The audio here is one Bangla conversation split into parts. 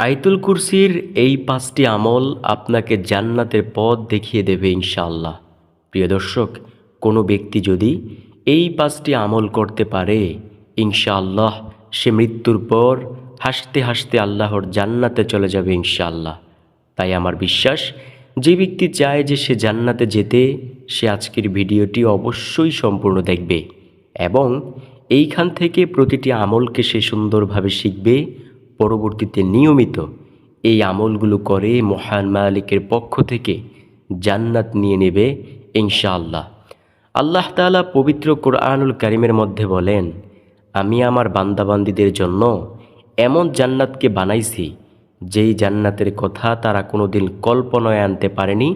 আইতুল কুরসির এই পাঁচটি আমল আপনাকে জান্নাতের পথ দেখিয়ে দেবে ইনশাআল্লাহ। প্রিয় দর্শক, কোনো ব্যক্তি যদি এই পাঁচটি আমল করতে পারে, ইনশাআল্লাহ সে মৃত্যুর পর হাসতে হাসতে আল্লাহর জান্নাতে চলে যাবে ইনশাআল্লাহ। তাই আমার বিশ্বাস, যে ব্যক্তি চায় যে সে জান্নাতে যেতে, সে আজকের ভিডিওটি অবশ্যই সম্পূর্ণ দেখবে এবং এইখান থেকে প্রতিটি আমলকে সে সুন্দরভাবে শিখবে পরবর্তীতে নিয়মিত এই আমলগুলো করে মহান মালিকের পক্ষ থেকে জান্নাত নিয়ে নেবে ইনশাআল্লাহ। আল্লাহ তাআলা পবিত্র কোরআনুল কারিমের মধ্যে বলেন, আমি আমার বান্দাবান্দিদের জন্য এমন জান্নাতকে বানাইছি, যেই জান্নাতের কথা তারা কোনোদিন কল্পনায় আনতে পারেনি,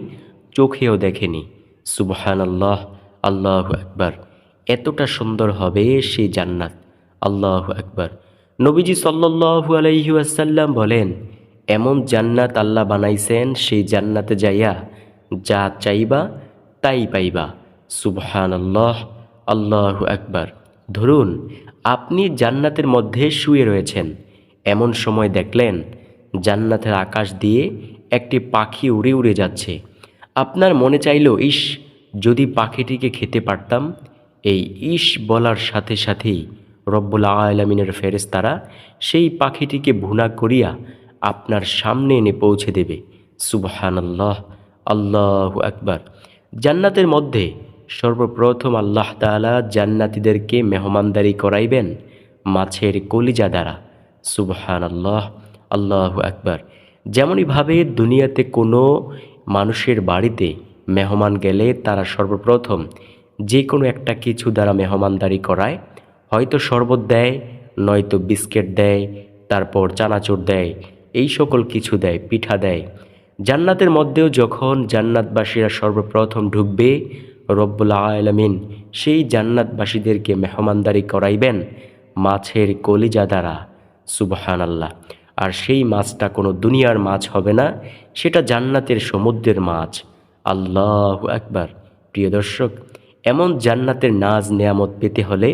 চোখেও দেখেনি। সুবহান আল্লাহ আল্লাহ একবার এতটা সুন্দর হবে সেই জান্নাত। আল্লাহ একবার নবীজি সাল্লু আলাইহি আসাল্লাম বলেন, এমন জান্নাত আল্লাহ বানাইছেন, সেই জান্নাতে যাইয়া যা চাইবা তাই পাইবা। সুবহান আল্লাহ আল্লাহ একবার ধরুন, আপনি জান্নাতের মধ্যে শুয়ে রয়েছেন। এমন সময় দেখলেন, জান্নাতের আকাশ দিয়ে একটি পাখি উড়ে উড়ে যাচ্ছে। আপনার মনে চাইল ইস যদি পাখিটিকে খেতে পারতাম? এই ইস বলার সাথে সাথেই রব্বুল আলমিনের ফেরেস্তারা সেই পাখিটিকে ভুনা করিয়া আপনার সামনে এনে পৌঁছে দেবে। সুবহান আল্লাহ আল্লাহ আকবার। জান্নাতের মধ্যে সর্বপ্রথম আল্লাহ তাআলা জান্নাতীদেরকে মেহমানদারি করাইবেন মাছের কলিজা দ্বারা। সুবহান আল্লাহ আল্লাহ আকবার। যেমনইভাবে দুনিয়াতে কোনো মানুষের বাড়িতে মেহমান গেলে তারা সর্বপ্রথম যে কোনো একটা কিছু দ্বারা মেহমানদারি করায় হয়তো শরবত দেয়, নয়তো বিস্কিট দেয়, তারপর চানাচুর দেয়, এই সকল কিছু দেয়, পিঠা দেয়। জান্নাতের মধ্যেও যখন জান্নাতবাসীরা সর্বপ্রথম ঢুকবে, রব্বুল আলমিন সেই জান্নাতবাসীদেরকে মেহমানদারি করাইবেন মাছের কলিজা দ্বারা সুবহান আল্লাহ আর সেই মাছটা কোনো দুনিয়ার মাছ হবে না, সেটা জান্নাতের সমুদ্রের মাছ। আল্লাহ একবার প্রিয় দর্শক, এমন জান্নাতের নাজ নেয়ামত পেতে হলে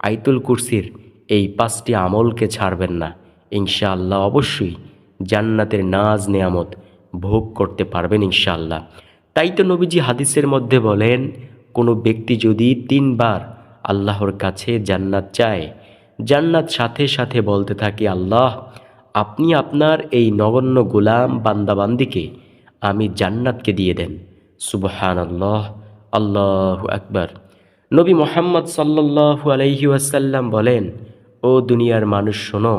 আইতুল কুরসির এই পাঁচটি আমলকে ছাড়বেন না। ইনশাআল্লাহ অবশ্যই জান্নাতের নাজ নেয়ামত ভোগ করতে পারবেন ইনশাআল্লাহ। তাই তো নবীজি হাদিসের মধ্যে বলেন, কোনো ব্যক্তি যদি তিনবার আল্লাহর কাছে জান্নাত চায়, জান্নাত সাথে সাথে বলতে থাকে, আল্লাহ, আপনি আপনার এই নগণ্য গোলাম বান্দাবান্দিকে আমি জান্নাতকে দিয়ে দেন। সুবহান আল্লাহ আল্লাহ আকবার। নবী মোহাম্মদ সাল্লাল্লাহু আলাইহি ওয়াসাল্লাম বলেন, ও দুনিয়ার মানুষ, শোনো,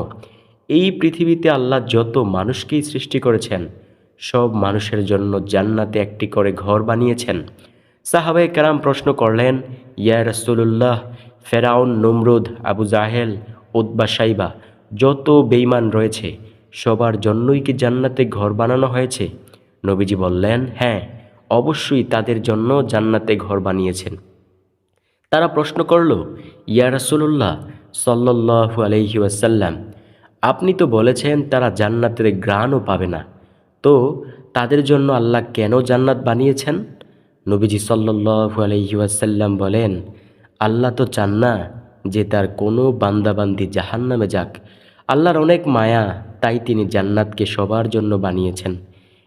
এই পৃথিবীতে আল্লাহ যত মানুষকেই সৃষ্টি করেছেন, সব মানুষের জন্য জান্নাতে একটি করে ঘর বানিয়েছেন। সাহাবে কারাম প্রশ্ন করলেন, ইয়া রসুল্লাহ ফেরাউন, নমরুদ, আবু জাহেল উদ্বা সাইবা যত বেইমান রয়েছে, সবার জন্যই কি জান্নাতে ঘর বানানো হয়েছে? নবীজি বললেন হ্যাঁ অবশ্যই তাদের জন্য জান্নাতে ঘর বানিয়েছেন। তারা প্রশ্ন করল, ইয়া রাসুল্লাহ সাল্লাহু আলহি আপনি তো বলেছেন তারা জান্নাতের গ্রাণও পাবে না। তো তাদের জন্য আল্লাহ কেন জান্নাত বানিয়েছেন? নবীজি সাল্লাহু আলহি ওয়াসাল্লাম বলেন, আল্লাহ তো চান না যে তার কোনো বান্দাবান্দি জাহান নামে যাক। আল্লাহর অনেক মায়া তাই তিনি জান্নাতকে সবার জন্য বানিয়েছেন।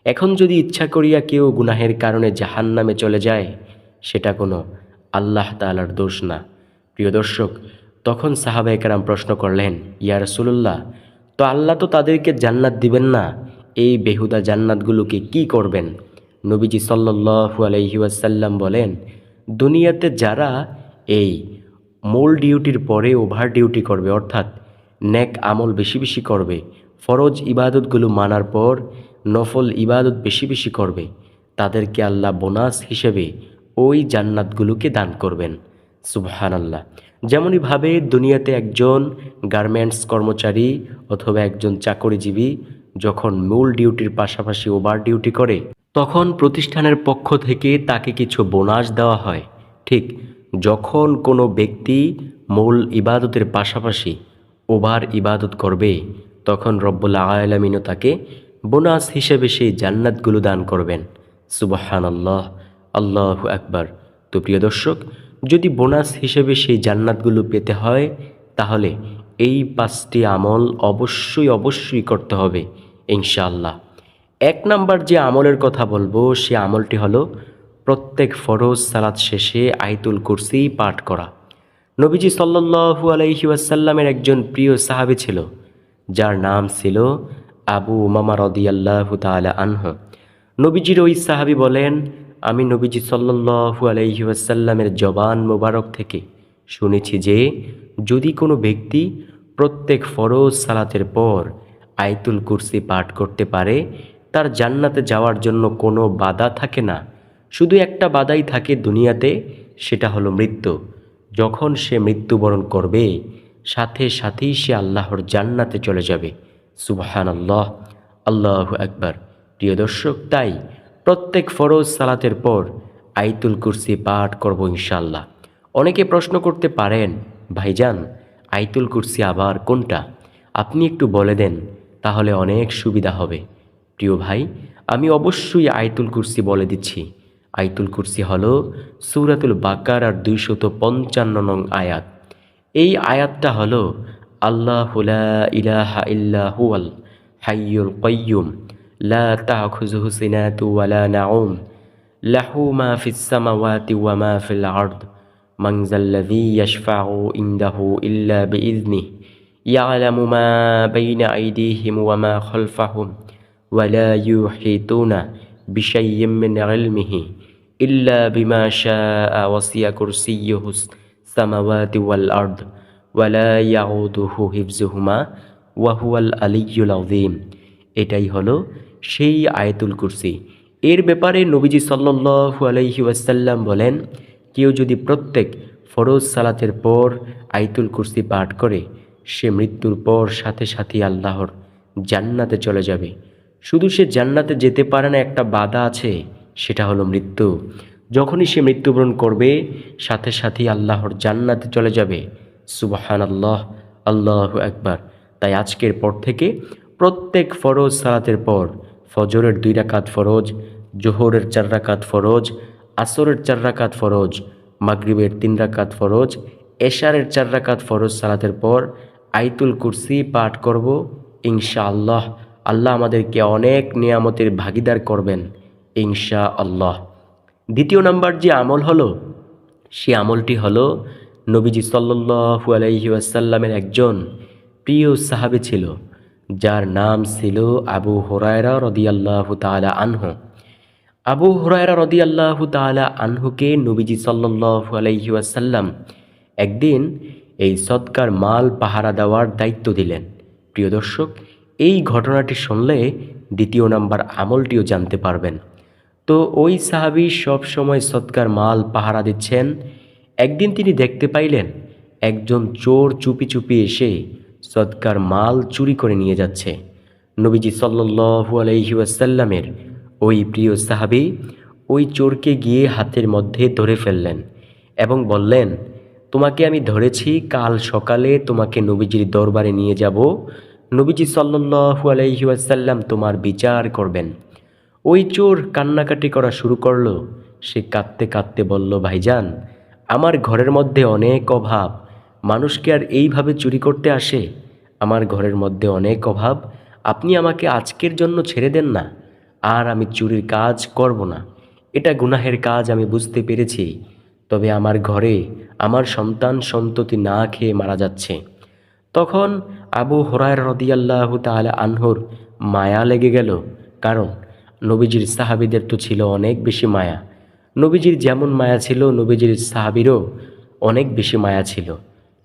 এখন যদি ইচ্ছা করিয়া কেউ গুনাহের কারণে জাহান নামে চলে যায়, সেটা কোনো আল্লাহ তালার দোষ না। প্রিয় দর্শক, তখন সাহাবাইকারাম প্রশ্ন করলেন, ইয়া রসুল্লাহ তো আল্লাহ তো তাদেরকে জান্নাত দিবেন না। এই বেহুদা জান্নাতগুলোকে কি করবেন? নবীজি সাল্লু আলহি ওয়াসাল্লাম বলেন, দুনিয়াতে যারা এই মূল ডিউটির পরে ওভার ডিউটি করবে, অর্থাৎ নেক আমল বেশি বেশি করবে, ফরজ ইবাদতগুলো মানার পর নফল ইবাদত বেশি বেশি করবে, তাদেরকে আল্লাহ বোনাস হিসেবে ওই জান্নাতগুলোকে দান করবেন। সুবহান আল্লাহ যেমনইভাবে দুনিয়াতে একজন গার্মেন্টস কর্মচারী অথবা একজন চাকরিজীবী যখন মূল ডিউটির পাশাপাশি ওভার ডিউটি করে, তখন প্রতিষ্ঠানের পক্ষ থেকে তাকে কিছু বোনাস দেওয়া হয়। ঠিক যখন কোনো ব্যক্তি মূল ইবাদতের পাশাপাশি ওভার ইবাদত করবে, তখন রব্বুল্লা আলমিনও তাকে বোনাস হিসেবে সেই জান্নাতগুলো দান করবেন। সুবাহান আল্লাহ একবার তো প্রিয় দর্শক, যদি বোনাস হিসেবে সেই জান্নাতগুলো পেতে হয়, তাহলে এই পাঁচটি আমল অবশ্যই অবশ্যই করতে হবে, ইনশাআল্লাহ। এক নাম্বার যে আমলের কথা বলব, সে আমলটি হলো প্রত্যেক ফরজ সালাত শেষে আইতুল কুরসি পাঠ করা। নবীজি সাল্লু আলাইহি ওয়াসাল্লামের একজন প্রিয় সাহাবী ছিল, যার নাম ছিল আবু উমামা রদিয়াল্লাহু তাআলা আনহু। নবীজির ওই সাহাবী বলেন আমি নবীজি সাল্লু আলাইহি ওয়াসাল্লামের জবান মোবারক থেকে শুনেছি যে, যদি কোনো ব্যক্তি প্রত্যেক ফরজ সালাতের পর আইতুল কুরসি পাঠ করতে পারে, তার জান্নাতে যাওয়ার জন্য কোনো বাধা থাকে না। শুধু একটা বাধাই থাকে দুনিয়াতে, সেটা হলো মৃত্যু। যখন সে মৃত্যুবরণ করবে, সাথে সাথেই সে আল্লাহর জান্নাতে চলে যাবে। সুবহান আল্লাহ আল্লাহ একবার প্রিয় দর্শক, তাই প্রত্যেক ফরজ সালাতের পর আইতুল কুরসি পাঠ করব ইনশাল্লাহ অনেকে প্রশ্ন করতে পারেন, ভাইজান, আইতুল কুরসি আবার কোনটা? আপনি একটু বলে দেন, তাহলে অনেক সুবিধা হবে। প্রিয় ভাই, আমি অবশ্যই আইতুল কুরসি বলে দিচ্ছি। আইতুল কুরসি হল সুরাতুল বাকার আর দুইশত পঞ্চান্ন নং আয়াত। এই আয়াতটা হল, আল্লাহ ইলাহা ইল্লা হুয়াল হাইয়ুল কয়্যুম لا تأخذه سنة ولا نعوم. له ما في السماوات وما في الأرض. من ذا الذي يشفع عنده إلا بإذنه. يعلم ما بين أيديهم وما خلفهم. ولا يحيطون بشيء من علمه. إلا بما شاء وسع كرسيه السماوات والأرض. ولا يعوده حفظهما. وهو العلي العظيم. এটাই হলো সেই আয়াতুল কুরসি। এর ব্যাপারে নবীজি সাল্লাল্লাহু আলাইহি ওয়াসাল্লাম বলেন, কেউ যদি প্রত্যেক ফরজ সালাতের পর আয়তুল কুরসি পাঠ করে, সে মৃত্যুর পর সাথে সাথে আল্লাহর জান্নাতে চলে যাবে। শুধু সে জান্নাতে যেতে পারে না, একটা বাধা আছে, সেটা হলো মৃত্যু। যখনই সে মৃত্যুবরণ করবে, সাথে সাথেই আল্লাহর জান্নাতে চলে যাবে। সুবাহান আল্লাহ আল্লাহ একবার তাই আজকের পর থেকে প্রত্যেক ফরজ সালাতের পর ফজরের দুই রাকাত ফরজ, জোহরের চার রাকাত ফরজ, আসরের চার রাকাত ফরজ, মাগরিবের তিন রাকাত ফরজ, এশারের চার রাকাত ফরজ সালাতের পর আইতুল কুরসি পাঠ করব ইনশা আল্লাহ আমাদেরকে অনেক নিয়ামতের ভাগিদার করবেন ইনশা আল্লাহ দ্বিতীয় নাম্বার যে আমল হলো, সে আমলটি হলো নবীজি সাল্লু আলাইহি আসাল্লামের একজন প্রিয় সাহাবে ছিল। যার নাম ছিল আবু হরায়রা রদিয়াল্লাহু তাআলা আনহু। আবু হরায়রা রদিয়াল্লাহু তাআলা আনহুকে নবীজি সাল্লাল্লাহু আলাইহি ওয়াসাল্লাম একদিন এই সৎকার মাল পাহারা দেওয়ার দায়িত্ব দিলেন। প্রিয় দর্শক, এই ঘটনাটি শুনলে দ্বিতীয় নাম্বার আমলটিও জানতে পারবেন। তো ওই সাহাবি সব সময় সৎকার মাল পাহারা দিচ্ছেন। একদিন তিনি দেখতে পাইলেন, একজন চোর চুপি চুপি এসে সৎকার মাল চুরি করে নিয়ে যাচ্ছে। নবীজি সাল্লু আলহি ওয়াসাল্লামের ওই প্রিয় সাহাবি ওই চোরকে গিয়ে হাতের মধ্যে ধরে ফেললেন এবং বললেন, তোমাকে আমি ধরেছি, কাল সকালে তোমাকে নবীজির দরবারে নিয়ে যাব। নবীজি সাল্লু আলহি ওয়াসাল্লাম তোমার বিচার করবেন। ওই চোর কান্নাকাটি করা শুরু করল। সে কাঁদতে কাঁদতে বলল, ভাইজান, আমার ঘরের মধ্যে অনেক অভাব। মানুষকে আর এইভাবে চুরি করতে আসে? আমার ঘরের মধ্যে অনেক অভাব। আপনি আমাকে আজকের জন্য ছেড়ে দেন না। আর আমি চুরির কাজ করব না। এটা গুনাহের কাজ, আমি বুঝতে পেরেছি। তবে আমার ঘরে আমার সন্তান সন্ততি না খেয়ে মারা যাচ্ছে। তখন আবু হরায় রদিয়াল্লাহ তাহলে আনহর মায়া লেগে গেল। কারণ নবীজির সাহাবিদের তো ছিল অনেক বেশি মায়া। নবীজির যেমন মায়া ছিল, নবীজির সাহাবিরও অনেক বেশি মায়া ছিল।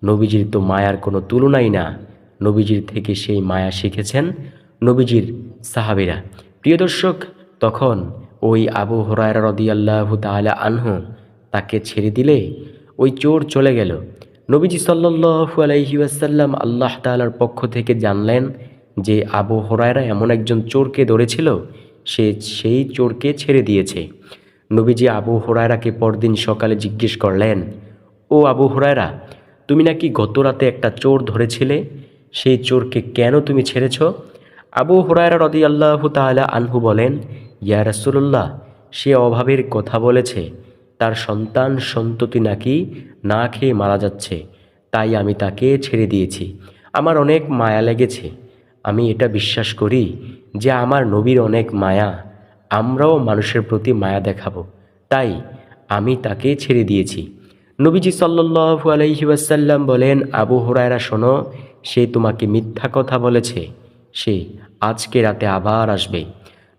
নবীজির তো মায়ার কোনো তুলনাই না। নবীজির থেকে সেই মায়া শিখেছেন নবীজির সাহাবিরা। প্রিয় দর্শক, তখন ওই আবু হরায়রা রদিয়াল্লাহ তাহলে আনহু তাকে ছেড়ে দিলে ওই চোর চলে গেল। নবীজি সাল্লু আলাইহি আসাল্লাম আল্লাহ তালার পক্ষ থেকে জানলেন যে আবু হরায়রা এমন একজন চোরকে ধরেছিল, সে সেই চোরকে ছেড়ে দিয়েছে। নবীজি আবু হরায়রাকে পরদিন সকালে জিজ্ঞেস করলেন, ও আবু হরায়রা তুমি নাকি গত রাতে একটা চোর ধরেছিলে? সেই চোরকে কেন তুমি ছেড়েছ? আবু হরায়রা রদি আল্লাহ তালা আনহু বলেন, ইয়া রাসুল্লাহ সে অভাবের কথা বলেছে। তার সন্তান সন্ততি নাকি না খেয়ে মারা যাচ্ছে। তাই আমি তাকে ছেড়ে দিয়েছি। আমার অনেক মায়া লেগেছে। আমি এটা বিশ্বাস করি যে আমার নবীর অনেক মায়া। আমরাও মানুষের প্রতি মায়া দেখাবো। তাই আমি তাকে ছেড়ে দিয়েছি। নবীজি সাল্লু আলাইহি ওয়াসাল্লাম বলেন, আবু হুরায়রা, শোনো, সে তোমাকে মিথ্যা কথা বলেছে। সে আজকে রাতে আবার আসবে।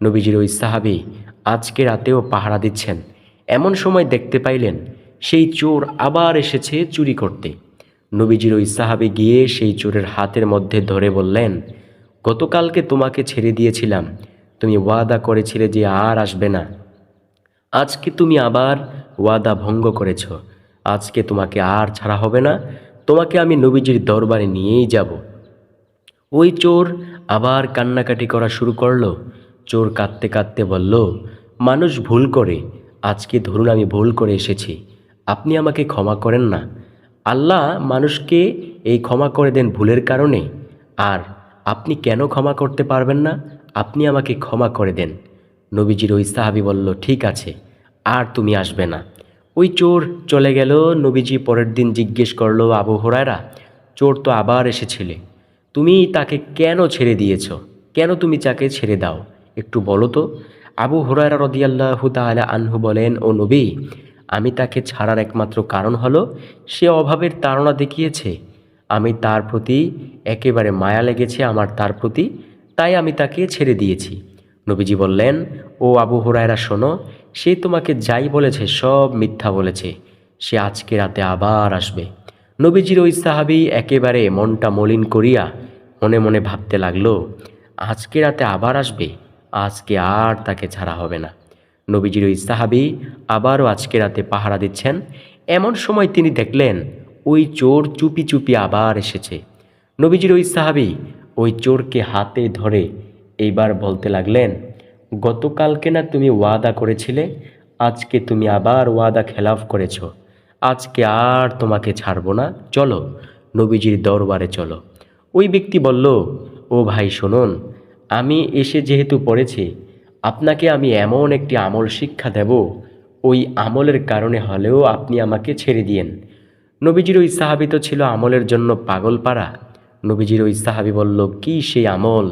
নবীজির ওই সাহাবি আজকে রাতেও পাহারা দিচ্ছেন। এমন সময় দেখতে পাইলেন, সেই চোর আবার এসেছে চুরি করতে। নবীজির ওই সাহাবি গিয়ে সেই চোরের হাতের মধ্যে ধরে বললেন, গতকালকে তোমাকে ছেড়ে দিয়েছিলাম। তুমি ওয়াদা করেছিলে যে আর আসবে না। আজকে তুমি আবার ওয়াদা ভঙ্গ করেছ। আজকে তোমাকে আর ছাড়া হবে না। তোমাকে আমি নবীজির দরবারে নিয়েই যাব। ওই চোর আবার কান্নাকাটি করা শুরু করল। চোর কাঁদতে কাঁদতে বলল, মানুষ ভুল করে। আজকে ধরুন আমি ভুল করে এসেছি। আপনি আমাকে ক্ষমা করেন না। আল্লাহ মানুষকে এই ক্ষমা করে দেন ভুলের কারণে। আর আপনি কেন ক্ষমা করতে পারবেন না? আপনি আমাকে ক্ষমা করে দেন। নবীজির ওই সাহাবি বলল, ঠিক আছে, আর তুমি আসবে না। ওই চোর চলে গেল, নবীজি পরের দিন জিজ্ঞেস করল, আবু হরায়রা, চোর তো আবার এসেছিলে। তুমি তাকে কেন ছেড়ে দিয়েছ? কেন তুমি তাকে ছেড়ে দাও? একটু বলো তো। আবু হুরায়রা রদিয়াল্লাহু তাআলা আনহু বলেন, ও নবী, আমি তাকে ছাড়ার একমাত্র কারণ হলো, সে অভাবের তাড়না দেখিয়েছে। আমি তার প্রতি একেবারে মায়া লেগেছে, আমার তার প্রতি, তাই আমি তাকে ছেড়ে দিয়েছি। নবীজি বললেন, ও আবু হুরায়রা, শোনো সে তোমাকে যাই বলেছে, সব মিথ্যা বলেছে। সে আজকে রাতে আবার আসবে। নবীজির ওই সাহাবি একেবারে মনটা মলিন করিয়া মনে মনে ভাবতে লাগল, আজকে রাতে আবার আসবে, আজকে আর তাকে ছাড়া হবে না। নবীজির ওই সাহাবি আবারও আজকে রাতে পাহারা দিচ্ছেন। এমন সময় তিনি দেখলেন, ওই চোর চুপি চুপি আবার এসেছে। নবীজির ওই সাহাবি ওই চোরকে হাতে ধরে এইবার বলতে লাগলেন গতকালকে না তুমি ওয়াদা করেছিলে, আজকে তুমি আবার ওয়াদা খেলাফ করেছ। আজকে আর তোমাকে ছাড়বো না। চলো, নবীজির দরবারে চলো। ওই ব্যক্তি বলল, ও ভাই, শুনুন, আমি এসে যেহেতু পড়েছি, আপনাকে আমি এমন একটি আমল শিক্ষা দেব, ওই আমলের কারণে হলেও আপনি আমাকে ছেড়ে দিয়েন। নবীজির ওই সাহাবি তো ছিল আমলের জন্য পাগল পাড়া নবীজির ওই সাহাবি বলল, কি সেই আমল?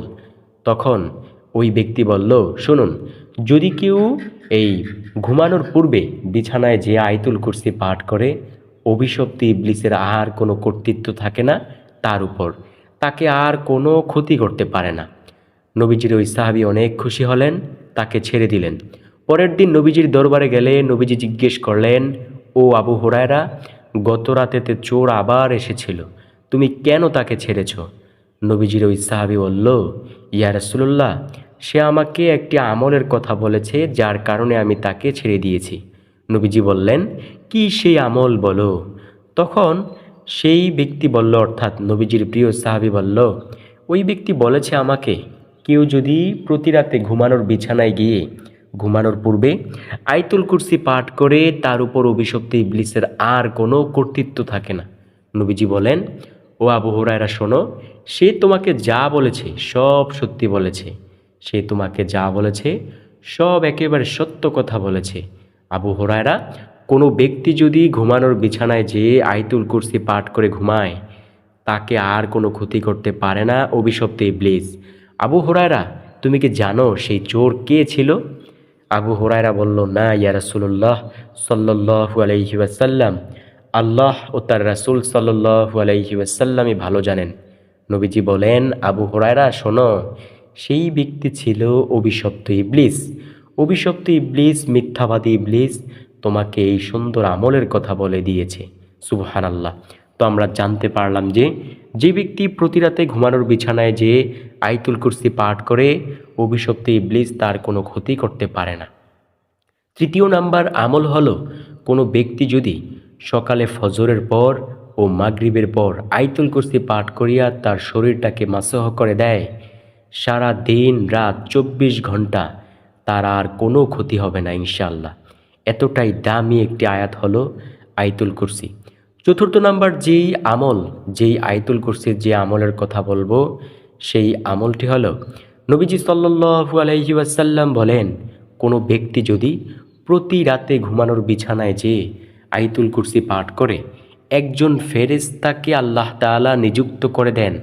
তখন ওই ব্যক্তি বলল, শুনুন, যদি কেউ এই ঘুমানোর পূর্বে বিছানায় যে আয়তুল কুরসি পাঠ করে, অভিশপ্তি, ইবলিসের আর কোনো কর্তৃত্ব থাকে না তার উপর, তাকে আর কোনো ক্ষতি করতে পারে না। নবীজির ওই সাহাবি অনেক খুশি হলেন, তাকে ছেড়ে দিলেন। পরের দিন নবীজির দরবারে গেলে নবীজি জিজ্ঞেস করলেন, ও আবু হোরায়রা, গত রাতেতে চোর আবার এসেছিল, তুমি কেন তাকে ছেড়েছ? নবীজির ওই সাহাবি বলল, ইয়া রাসূলুল্লাহ, সে আমাকে একটি আমলের কথা বলেছে, যার কারণে আমি তাকে ছেড়ে দিয়েছি। নবীজি বললেন, কি সেই আমল বলো? তখন সেই ব্যক্তি বলল, অর্থাৎ নবীজির প্রিয় সাহাবি বলল, ওই ব্যক্তি বলেছে আমাকে, কেউ যদি প্রতি রাতে ঘুমানোর বিছানায় গিয়ে ঘুমানোর পূর্বে আইতুল কুরসি পাঠ করে, তার উপর অভিশপ্ত ইবলিসের আর কোনো কর্তৃত্ব থাকে না। নবীজি বলেন ও আবু হুরায়রা, শোনো, সে তোমাকে যা বলেছে, সব সত্যি বলেছে। সে তোমাকে যা বলেছে, সব একেবারে সত্য কথা বলেছে। আবু হুরায়রা, কোনো ব্যক্তি যদি ঘুমানোর বিছানায় যেয়ে আইতুল কুরসি পাঠ করে ঘুমায়, তাকে আর কোনো ক্ষতি করতে পারে না, অভিশপ্ত ইবলিস। আবু হুরায়রা, তুমি কি জানো সেই চোর কে ছিল? আবু হুরায়রা বলল, না, ইয়া আলাইহি ওয়াসাল্লাম। আল্লাহ ও তার রাসূল সাল্লাল্লাহু আলাইহি ওয়াসাল্লামই ভালো জানেন। নবীজি বলেন, আবু হুরায়রা, শোনো, সেই ব্যক্তি ছিল অভিশপ্ত ইবলিস। অভিশপ্ত ইবলিস মিথ্যাবাদী ইবলিস তোমাকে এই সুন্দর আমলের কথা বলে দিয়েছে। সুবহান আল্লাহ তো আমরা জানতে পারলাম যে যে ব্যক্তি প্রতি রাতে ঘুমানোর বিছানায় যে আইতুল কুরসি পাঠ করে, অভিশপ্ত ইবলিস তার কোনো ক্ষতি করতে পারে না। তৃতীয় নাম্বার আমল হলো, কোনো ব্যক্তি যদি সকালে ফজরের পর ও মাগরিবের পর আইতুল কুরসি পাঠ করিয়া তার শরীরটাকে মাসহ করে দেয়। সারা দিন রাত চব্বিশ ঘণ্টা তার আর কোনো ক্ষতি হবে না ইনশাল্লাহ এতটাই দামি একটি আয়াত হলো আইতুল কুরসি। চতুর্থ নাম্বার যেই আমল, যেই আইতুল কুরসির যে আমলের কথা বলব, সেই আমলটি হলো নবীজি সাল্লু আলহি ওয়াসাল্লাম বলেন, কোনো ব্যক্তি যদি প্রতি রাতে ঘুমানোর বিছানায় যে আইতুল কুরসি পাঠ করে একজন ফেরেস্তাকে আল্লাহ তাআলা নিযুক্ত করে দেন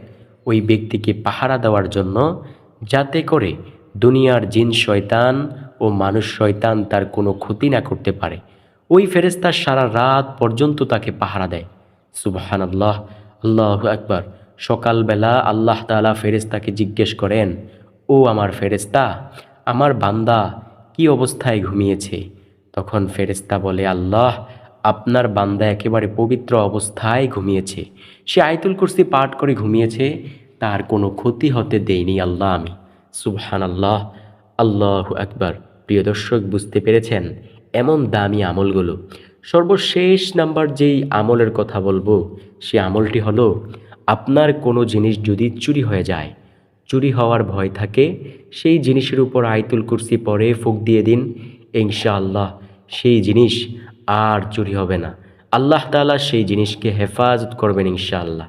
ওই ব্যক্তিকে পাহারা দেওয়ার জন্য, যাতে করে দুনিয়ার জিন শয়তান ও মানুষ শয়তান তার কোনো ক্ষতি না করতে পারে। ওই ফেরেস্তা সারা রাত পর্যন্ত তাকে পাহারা দেয়। সুবাহান আল্লাহ আল্লাহ একবার সকালবেলা আল্লাহ তালা ফেরেস্তাকে জিজ্ঞেস করেন, ও আমার ফেরেস্তা আমার বান্দা, কি অবস্থায় ঘুমিয়েছে? তখন ফেরেস্তা বলে, আল্লাহ আপনার বান্দা একেবারে পবিত্র অবস্থায় ঘুমিয়েছে। সে আয়তুল কুরসি পাঠ করে ঘুমিয়েছে। তার কোনো ক্ষতি হতে দেয়নি আল্লাহ আমি। সুবহান আল্লাহ আল্লাহ আকবার। প্রিয় দর্শক, বুঝতে পেরেছেন? এমন দামি আমলগুলো। সর্বশেষ নাম্বার যেই আমলের কথা বলব, সে আমলটি হলো, আপনার কোনো জিনিস যদি চুরি হয়ে যায়, চুরি হওয়ার ভয় থাকে, সেই জিনিসের উপর আয়তুল কুরসি পরে ফুক দিয়ে দিন। ইনশাআল্লাহ, সেই জিনিস আর চুরি হবে না। আল্লাহ তাআলা সেই জিনিসকে হেফাজত করবেন ইনশাআল্লাহ।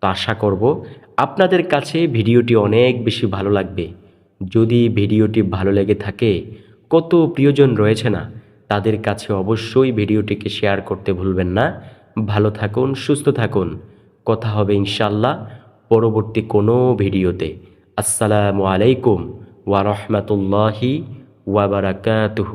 তো আশা করব আপনাদের কাছে ভিডিওটি অনেক বেশি ভালো লাগবে। যদি ভিডিওটি ভালো লেগে থাকে, কত প্রিয়জন রয়েছে না, তাদের কাছে অবশ্যই ভিডিওটিকে শেয়ার করতে ভুলবেন না। ভালো থাকুন, সুস্থ থাকুন। কথা হবে ইনশাল্লাহ পরবর্তী কোনো ভিডিওতে। আসসালামু আলাইকুম ওয়া ওয়া বারাকাতুহু।